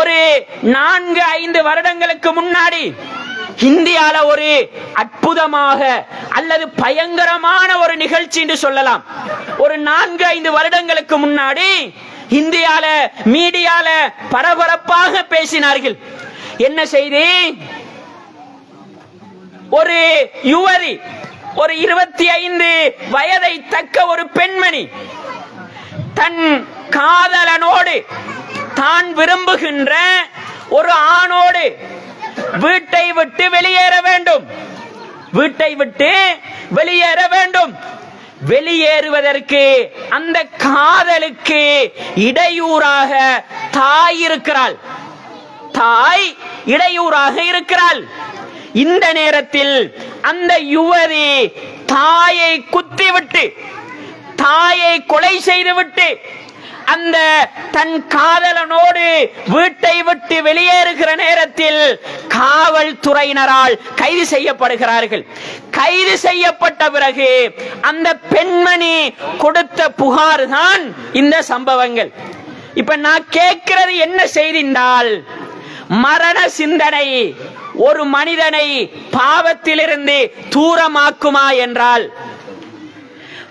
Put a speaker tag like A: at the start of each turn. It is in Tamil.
A: ஒரு நான்கு ஐந்து வருடங்களுக்கு முன்னாடி இந்தியால ஒரு அற்புதமாக அல்லது பயங்கரமான ஒரு நிகழ்ச்சி என்று சொல்லலாம். ஒரு நான்கு ஐந்து வருடங்களுக்கு முன்னாடி இந்தியால மீடியால பரபரப்பாக பேசினார்கள். என்ன செய்தி? ஒரு யுவதி ஒரு இருபத்தி ஐந்து வயதை தக்க ஒரு பெண்மணி தன் காதலனோடு தான் விரும்புகின்ற ஒரு ஆணோடு வீட்டை விட்டு வெளியேற வேண்டும். வீட்டை விட்டு வெளியேற வேண்டும். வெளியேறுவதற்கு அந்த காதலுக்கு இடையூறாக தாய் இருக்கிறாள். தாய் இடையூறாக இருக்கிறாள். இந்த நேரத்தில் அந்த யுவதி தாயை குத்திவிட்டு தாயை கொலை செய்துவிட்டு அந்த தன் காதலனோடு வீட்டை விட்டு வெளியேறுகிற நேரத்தில் காவல்துறையினரால் கைது செய்யப்படுகிறார்கள். கைது செய்யப்பட்ட பிறகு அந்த பெண்மணி கொடுத்த புகார் தான் இந்த சம்பவங்கள். இப்ப நான் கேட்கிறது என்ன செய்திருந்தால் மரண சிந்தனை ஒரு மனிதனை பாவத்திலிருந்து தூரமாக்குமா என்றால்